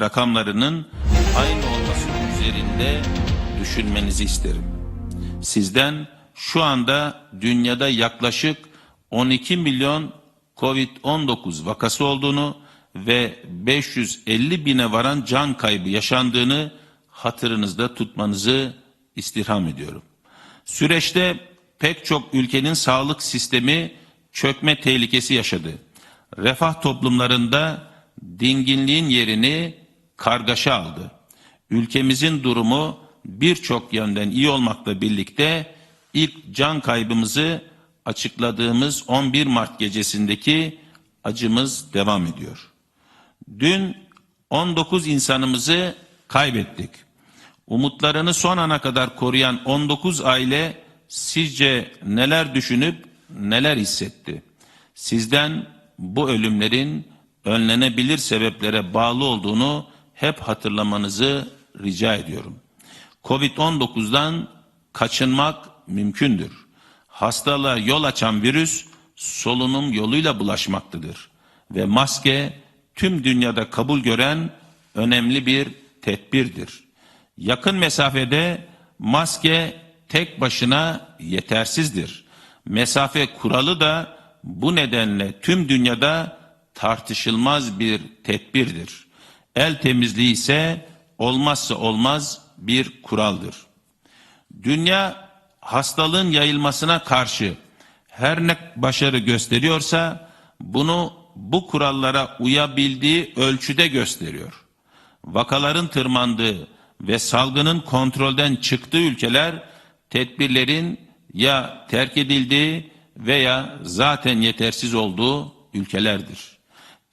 rakamlarının aynı olması üzerinde düşünmenizi isterim. Sizden şu anda dünyada yaklaşık 12 milyon COVID-19 vakası olduğunu ve 550 bine varan can kaybı yaşandığını hatırınızda tutmanızı istirham ediyorum. Süreçte pek çok ülkenin sağlık sistemi çökme tehlikesi yaşadı. Refah toplumlarında dinginliğin yerini kargaşa aldı. Ülkemizin durumu birçok yönden iyi olmakla birlikte ilk can kaybımızı açıkladığımız 11 Mart gecesindeki acımız devam ediyor. Dün 19 insanımızı kaybettik. Umutlarını son ana kadar koruyan 19 aile sizce neler düşünüp neler hissetti? Sizden bu ölümlerin önlenebilir sebeplere bağlı olduğunu hep hatırlamanızı rica ediyorum. Covid-19'dan kaçınmak mümkündür. Hastalığa yol açan virüs solunum yoluyla bulaşmaktadır ve maske tüm dünyada kabul gören önemli bir tedbirdir. Yakın mesafede maske tek başına yetersizdir. Mesafe kuralı da bu nedenle tüm dünyada tartışılmaz bir tedbirdir. El temizliği ise olmazsa olmaz bir kuraldır. Dünya hastalığın yayılmasına karşı her ne başarı gösteriyorsa bunu bu kurallara uyabildiği ölçüde gösteriyor. Vakaların tırmandığı ve salgının kontrolden çıktığı ülkeler tedbirlerin ya terk edildiği veya zaten yetersiz olduğu ülkelerdir.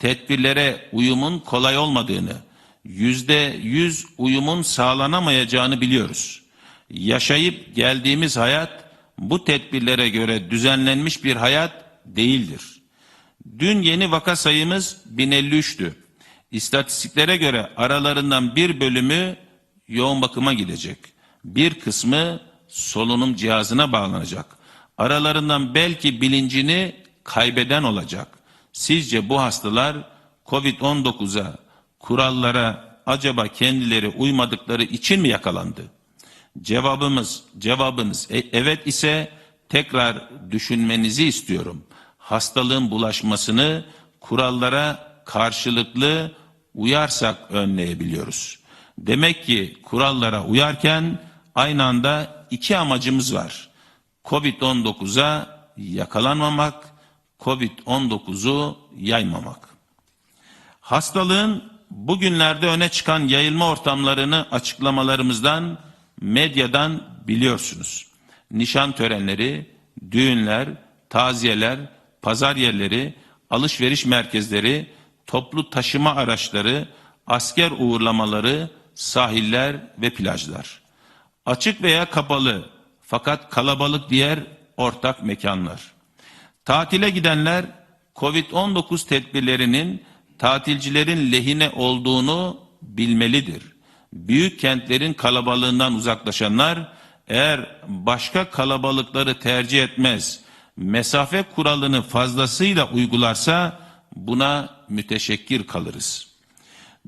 Tedbirlere uyumun kolay olmadığını, yüzde yüz uyumun sağlanamayacağını biliyoruz. Yaşayıp geldiğimiz hayat bu tedbirlere göre düzenlenmiş bir hayat değildir. Dün yeni vaka sayımız 1053'tü. İstatistiklere göre aralarından bir bölümü yoğun bakıma gidecek. Bir kısmı solunum cihazına bağlanacak. Aralarından belki bilincini kaybeden olacak. Sizce bu hastalar Covid-19'a, kurallara acaba kendileri uymadıkları için mi yakalandı? Cevabımız, cevabınız e- evet ise tekrar düşünmenizi istiyorum. Hastalığın bulaşmasını kurallara karşılıklı uyarsak önleyebiliyoruz. Demek ki kurallara uyarken aynı anda iki amacımız var. Covid-19'a yakalanmamak, Covid-19'u yaymamak. Hastalığın bugünlerde öne çıkan yayılma ortamlarını açıklamalarımızdan, medyadan biliyorsunuz. Nişan törenleri, düğünler, taziyeler, pazar yerleri, alışveriş merkezleri, toplu taşıma araçları, asker uğurlamaları, sahiller ve plajlar. Açık veya kapalı fakat kalabalık diğer ortak mekanlar. Tatile gidenler Covid-19 tedbirlerinin tatilcilerin lehine olduğunu bilmelidir. Büyük kentlerin kalabalığından uzaklaşanlar eğer başka kalabalıkları tercih etmez, mesafe kuralını fazlasıyla uygularsa buna müteşekkir kalırız.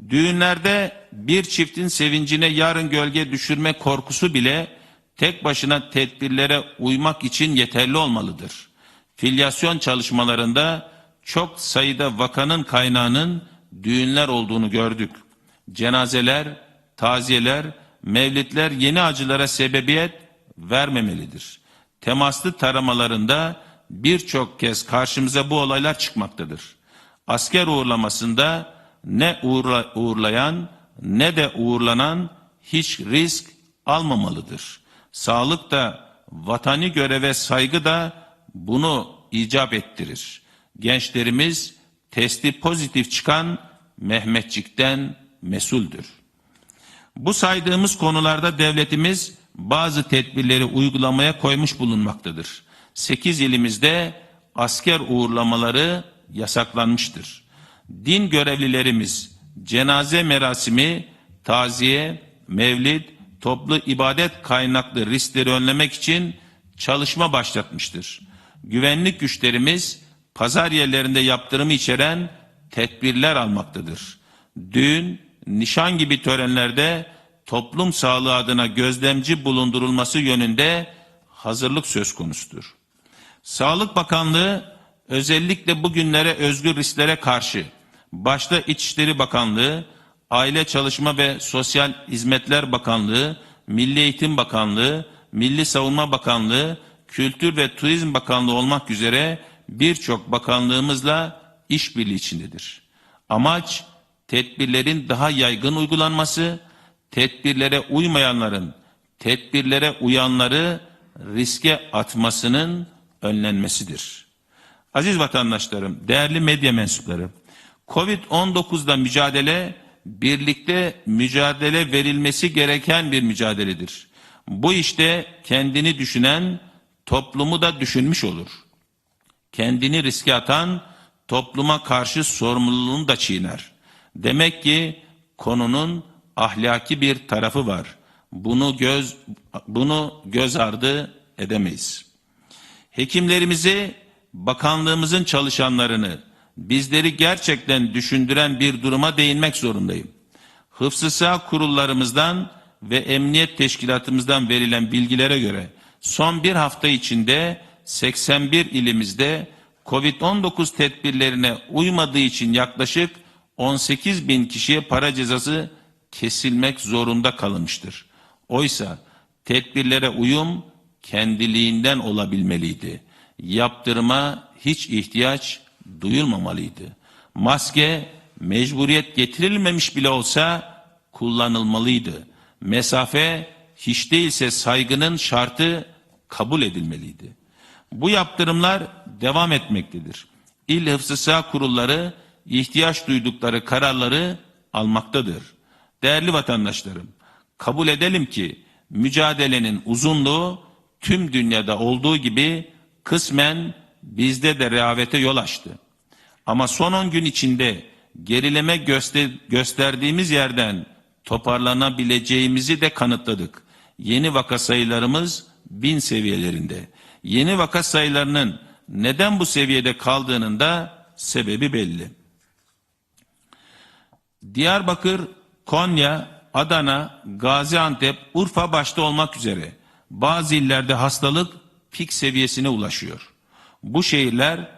Düğünlerde bir çiftin sevincine yarın gölge düşürme korkusu bile tek başına tedbirlere uymak için yeterli olmalıdır. Filyasyon çalışmalarında çok sayıda vakanın kaynağının düğünler olduğunu gördük. Cenazeler, taziyeler, mevlitler yeni acılara sebebiyet vermemelidir. Temaslı taramalarında birçok kez karşımıza bu olaylar çıkmaktadır. Asker uğurlamasında ne uğurla, uğurlayan ne de uğurlanan hiç risk almamalıdır. Sağlık da vatani göreve saygı da bunu icap ettirir. Gençlerimiz testi pozitif çıkan Mehmetçik'ten mesuldür. Bu saydığımız konularda devletimiz bazı tedbirleri uygulamaya koymuş bulunmaktadır. 8 ilimizde asker uğurlamaları yasaklanmıştır. Din görevlilerimiz cenaze merasimi, taziye, mevlid, toplu ibadet kaynaklı riskleri önlemek için çalışma başlatmıştır. Güvenlik güçlerimiz pazar yerlerinde yaptırımı içeren tedbirler almaktadır. Düğün, nişan gibi törenlerde toplum sağlığı adına gözlemci bulundurulması yönünde hazırlık söz konusudur. Sağlık Bakanlığı özellikle bugünlere özgür risklere karşı başta İçişleri Bakanlığı, Aile Çalışma ve Sosyal Hizmetler Bakanlığı, Milli Eğitim Bakanlığı, Milli Savunma Bakanlığı, Kültür ve Turizm Bakanlığı olmak üzere birçok bakanlığımızla işbirliği içindedir. Amaç tedbirlerin daha yaygın uygulanması, tedbirlere uymayanların tedbirlere uyanları riske atmasının önlenmesidir. Aziz vatandaşlarım, değerli medya mensupları, Covid-19'da mücadele birlikte mücadele verilmesi gereken bir mücadeledir. Bu işte kendini düşünen toplumu da düşünmüş olur. Kendini riske atan topluma karşı sorumluluğunu da çiğner. Demek ki konunun ahlaki bir tarafı var. Bunu göz bunu göz ardı edemeyiz. Hekimlerimizi, bakanlığımızın çalışanlarını, bizleri gerçekten düşündüren bir duruma değinmek zorundayım. Hıfzı Sağ kurullarımızdan ve emniyet teşkilatımızdan verilen bilgilere göre son bir hafta içinde 81 ilimizde Covid-19 tedbirlerine uymadığı için yaklaşık 18 bin kişiye para cezası kesilmek zorunda kalınmıştır. Oysa tedbirlere uyum kendiliğinden olabilmeliydi. Yaptırıma hiç ihtiyaç duyulmamalıydı. Maske mecburiyet getirilmemiş bile olsa kullanılmalıydı. Mesafe hiç değilse saygının şartı kabul edilmeliydi. Bu yaptırımlar devam etmektedir. İl Hıfzı Sağ kurulları ihtiyaç duydukları kararları almaktadır. Değerli vatandaşlarım, kabul edelim ki mücadelenin uzunluğu tüm dünyada olduğu gibi kısmen bizde de rehavete yol açtı. Ama son 10 gün içinde gerileme göster gösterdiğimiz yerden toparlanabileceğimizi de kanıtladık. Yeni vaka sayılarımız bin seviyelerinde. Yeni vaka sayılarının neden bu seviyede kaldığının da sebebi belli. Diyarbakır, Konya, Adana, Gaziantep, Urfa başta olmak üzere bazı illerde hastalık pik seviyesine ulaşıyor. Bu şehirler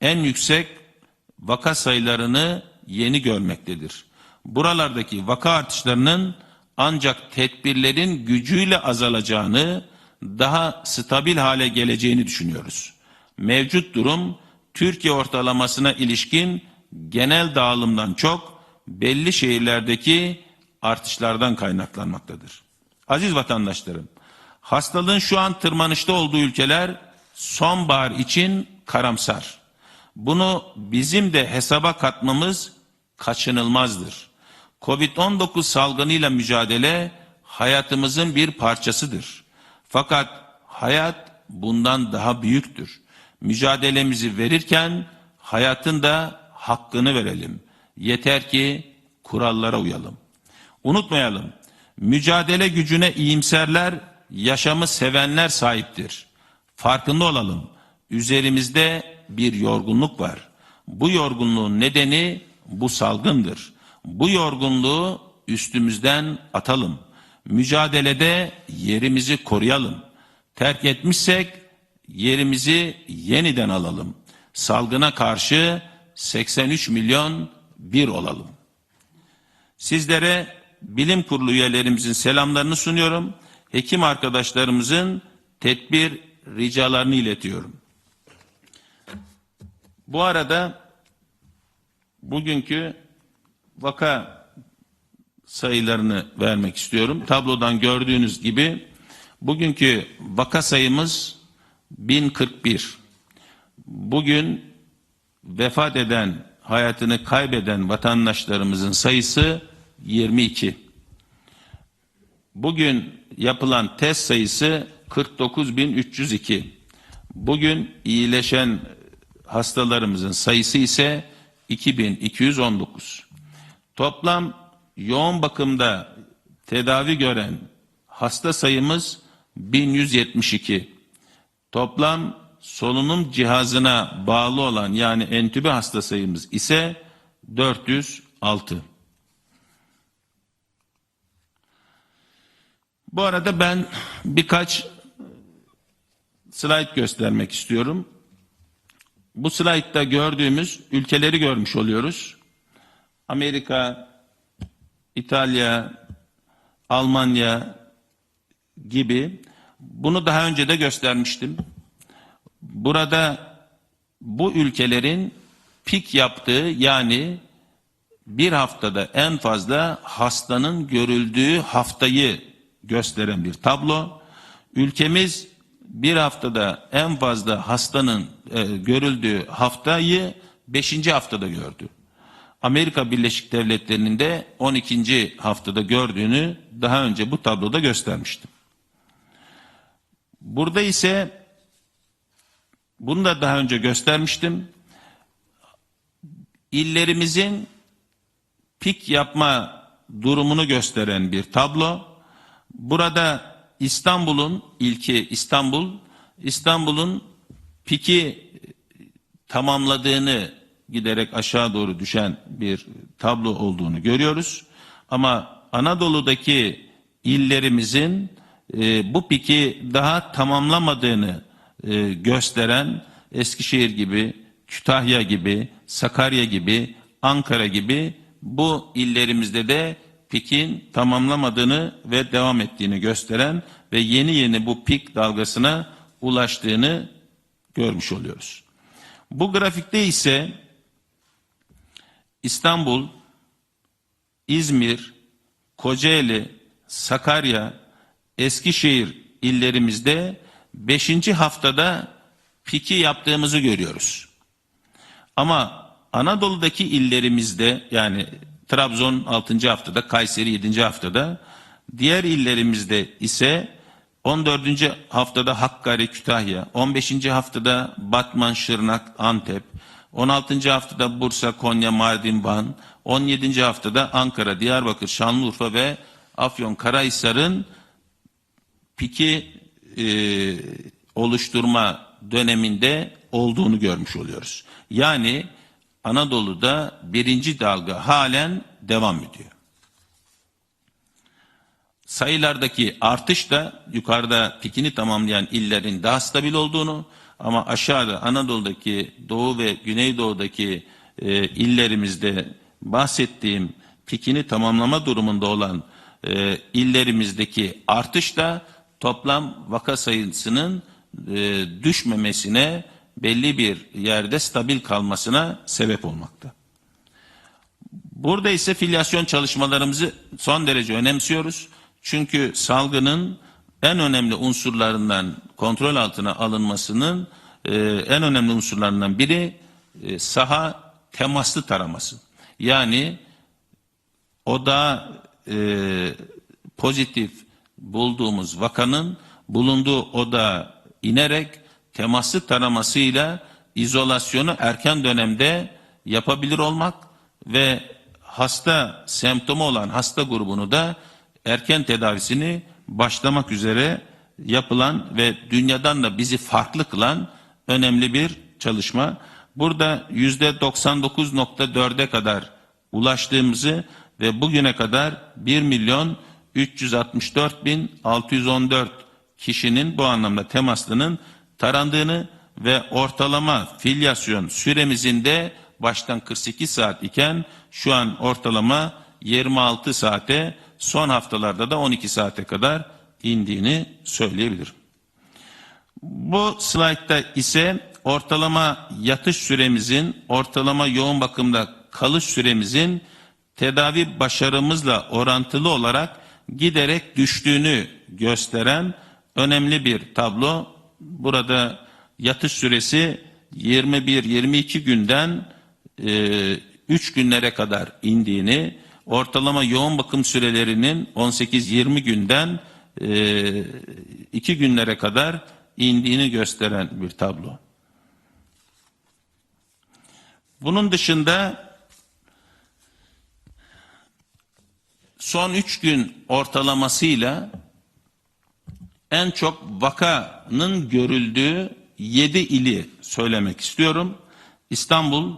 en yüksek vaka sayılarını yeni görmektedir. Buralardaki vaka artışlarının ancak tedbirlerin gücüyle azalacağını, daha stabil hale geleceğini düşünüyoruz. Mevcut durum Türkiye ortalamasına ilişkin genel dağılımdan çok belli şehirlerdeki artışlardan kaynaklanmaktadır. Aziz vatandaşlarım, hastalığın şu an tırmanışta olduğu ülkeler sonbahar için karamsar. Bunu bizim de hesaba katmamız kaçınılmazdır. Covid-19 salgınıyla mücadele hayatımızın bir parçasıdır. Fakat hayat bundan daha büyüktür. Mücadelemizi verirken hayatın da hakkını verelim. Yeter ki kurallara uyalım. Unutmayalım. Mücadele gücüne iyimserler, yaşamı sevenler sahiptir. Farkında olalım. Üzerimizde bir yorgunluk var. Bu yorgunluğun nedeni bu salgındır. Bu yorgunluğu üstümüzden atalım. Mücadelede yerimizi koruyalım. Terk etmişsek yerimizi yeniden alalım. Salgına karşı 83 milyon bir olalım. Sizlere bilim kurulu üyelerimizin selamlarını sunuyorum. Hekim arkadaşlarımızın tedbir ricalarını iletiyorum. Bu arada bugünkü vaka sayılarını vermek istiyorum. Tablodan gördüğünüz gibi bugünkü vaka sayımız 1041. Bugün vefat eden, hayatını kaybeden vatandaşlarımızın sayısı 22. Bugün yapılan test sayısı 49.302. Bugün iyileşen hastalarımızın sayısı ise 2219. Toplam yoğun bakımda tedavi gören hasta sayımız 1172. Toplam solunum cihazına bağlı olan yani entübe hasta sayımız ise 406. Bu arada ben birkaç slide göstermek istiyorum. Bu slaytta gördüğümüz ülkeleri görmüş oluyoruz. Amerika, İtalya, Almanya gibi. Bunu daha önce de göstermiştim. Burada bu ülkelerin pik yaptığı yani bir haftada en fazla hastanın görüldüğü haftayı gösteren bir tablo. Ülkemiz bir haftada en fazla hastanın e, görüldüğü haftayı 5. haftada gördü. Amerika Birleşik Devletleri'nin de 12. haftada gördüğünü daha önce bu tabloda göstermiştim. Burada ise bunu da daha önce göstermiştim. İllerimizin pik yapma durumunu gösteren bir tablo. Burada İstanbul'un ilki İstanbul, İstanbul'un piki tamamladığını giderek aşağı doğru düşen bir tablo olduğunu görüyoruz. Ama Anadolu'daki illerimizin e, bu piki daha tamamlamadığını e, gösteren Eskişehir gibi, Kütahya gibi, Sakarya gibi, Ankara gibi bu illerimizde de pikin tamamlamadığını ve devam ettiğini gösteren ve yeni yeni bu pik dalgasına ulaştığını görmüş oluyoruz. Bu grafikte ise İstanbul, İzmir, Kocaeli, Sakarya, Eskişehir illerimizde 5. haftada piki yaptığımızı görüyoruz. Ama Anadolu'daki illerimizde yani Trabzon 6. haftada, Kayseri 7. haftada, diğer illerimizde ise 14. haftada Hakkari, Kütahya, 15. haftada Batman, Şırnak, Antep, 16. haftada Bursa, Konya, Mardin, Van, 17. haftada Ankara, Diyarbakır, Şanlıurfa ve Afyon, Karahisar'ın piki e, oluşturma döneminde olduğunu görmüş oluyoruz. Yani Anadolu'da birinci dalga halen devam ediyor. Sayılardaki artış da yukarıda pikini tamamlayan illerin daha stabil olduğunu ama aşağıda Anadolu'daki Doğu ve Güneydoğu'daki e, illerimizde bahsettiğim pikini tamamlama durumunda olan e, illerimizdeki artış da toplam vaka sayısının e, düşmemesine belli bir yerde stabil kalmasına sebep olmakta. Burada ise filyasyon çalışmalarımızı son derece önemsiyoruz. Çünkü salgının en önemli unsurlarından kontrol altına alınmasının e, en önemli unsurlarından biri e, saha temaslı taraması. Yani oda e, pozitif bulduğumuz vakanın bulunduğu oda inerek temaslı taramasıyla izolasyonu erken dönemde yapabilir olmak ve hasta semptomu olan hasta grubunu da erken tedavisini başlamak üzere yapılan ve dünyadan da bizi farklı kılan önemli bir çalışma. Burada yüzde 99.4'e kadar ulaştığımızı ve bugüne kadar 1 milyon 364 bin 614 kişinin bu anlamda temaslının tarandığını ve ortalama filyasyon süremizin de baştan 48 saat iken şu an ortalama 26 saate son haftalarda da 12 saate kadar indiğini söyleyebilirim. Bu slaytta ise ortalama yatış süremizin, ortalama yoğun bakımda kalış süremizin tedavi başarımızla orantılı olarak giderek düştüğünü gösteren önemli bir tablo. Burada yatış süresi 21-22 günden e, 3 günlere kadar indiğini, ortalama yoğun bakım sürelerinin 18-20 günden e, 2 günlere kadar indiğini gösteren bir tablo. Bunun dışında son 3 gün ortalamasıyla en çok vakanın görüldüğü 7 ili söylemek istiyorum. İstanbul,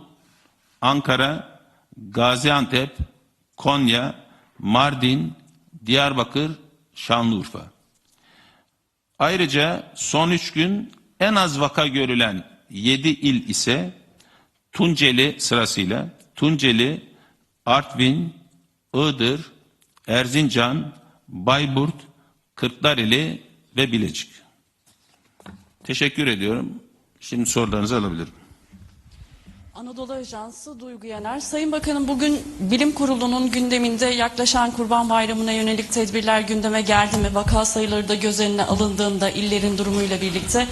Ankara, Gaziantep, Konya, Mardin, Diyarbakır, Şanlıurfa. Ayrıca son üç gün en az vaka görülen 7 il ise Tunceli sırasıyla Tunceli, Artvin, Iğdır, Erzincan, Bayburt, Kırklareli ve Bilecik. Teşekkür ediyorum. Şimdi sorularınızı alabilirim. Anadolu Ajansı Duygu Yener. Sayın Bakanım bugün Bilim Kurulu'nun gündeminde yaklaşan Kurban Bayramı'na yönelik tedbirler gündeme geldi mi? Vaka sayıları da göz önüne alındığında illerin durumuyla birlikte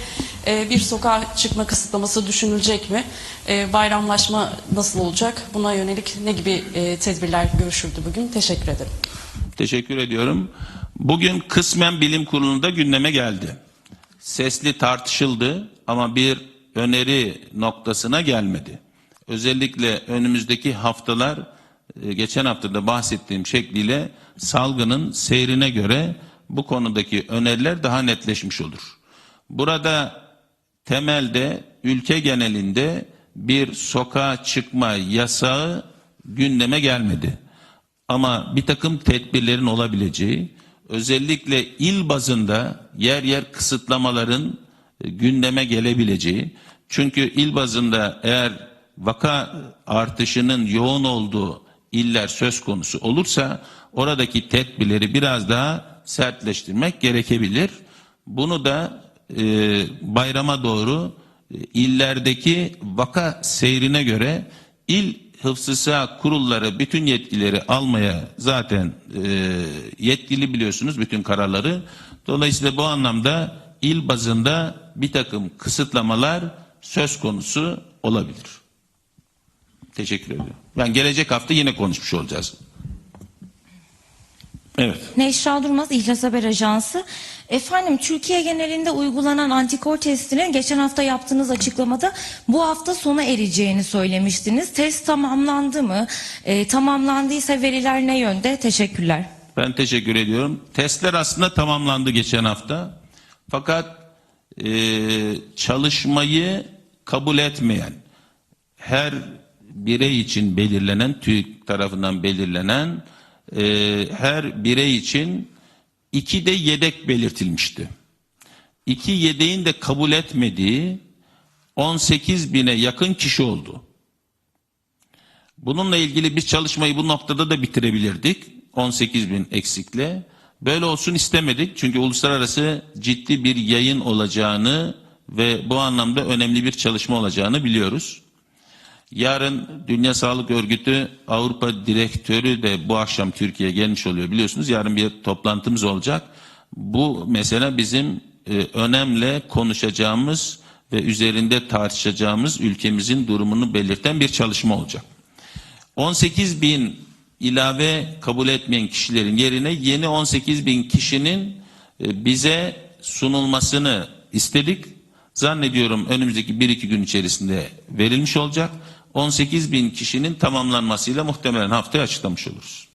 e, bir sokağa çıkma kısıtlaması düşünülecek mi? E, bayramlaşma nasıl olacak? Buna yönelik ne gibi e, tedbirler görüşüldü bugün? Teşekkür ederim. Teşekkür ediyorum. Bugün kısmen bilim kurulunda gündeme geldi. Sesli tartışıldı ama bir öneri noktasına gelmedi. Özellikle önümüzdeki haftalar e, geçen haftada bahsettiğim şekliyle salgının seyrine göre bu konudaki öneriler daha netleşmiş olur. Burada temelde ülke genelinde bir sokağa çıkma yasağı gündeme gelmedi. Ama bir takım tedbirlerin olabileceği, özellikle il bazında yer yer kısıtlamaların e, gündeme gelebileceği. Çünkü il bazında eğer vaka artışının yoğun olduğu iller söz konusu olursa oradaki tedbirleri biraz daha sertleştirmek gerekebilir. Bunu da e, bayrama doğru e, illerdeki vaka seyrine göre il hıfzı sıha kurulları bütün yetkileri almaya zaten e, yetkili biliyorsunuz bütün kararları. Dolayısıyla bu anlamda il bazında bir takım kısıtlamalar söz konusu olabilir. Teşekkür ediyorum. Yani gelecek hafta yine konuşmuş olacağız. Evet. Neşra Durmaz İhlas Haber Ajansı. Efendim Türkiye genelinde uygulanan antikor testinin geçen hafta yaptığınız açıklamada bu hafta sona ereceğini söylemiştiniz. Test tamamlandı mı? Ee, tamamlandıysa veriler ne yönde? Teşekkürler. Ben teşekkür ediyorum. Testler aslında tamamlandı geçen hafta. Fakat e, çalışmayı kabul etmeyen her birey için belirlenen TÜİK tarafından belirlenen e, her birey için iki de yedek belirtilmişti. İki yedeğin de kabul etmediği 18 bine yakın kişi oldu. Bununla ilgili biz çalışmayı bu noktada da bitirebilirdik. 18 bin eksikle. Böyle olsun istemedik. Çünkü uluslararası ciddi bir yayın olacağını ve bu anlamda önemli bir çalışma olacağını biliyoruz. Yarın Dünya Sağlık Örgütü Avrupa Direktörü de bu akşam Türkiye'ye gelmiş oluyor biliyorsunuz. Yarın bir toplantımız olacak. Bu mesela bizim e, önemli konuşacağımız ve üzerinde tartışacağımız ülkemizin durumunu belirten bir çalışma olacak. 18 bin ilave kabul etmeyen kişilerin yerine yeni 18 bin kişinin e, bize sunulmasını istedik. Zannediyorum önümüzdeki 1-2 gün içerisinde verilmiş olacak. 18 bin kişinin tamamlanmasıyla muhtemelen haftaya açıklamış oluruz.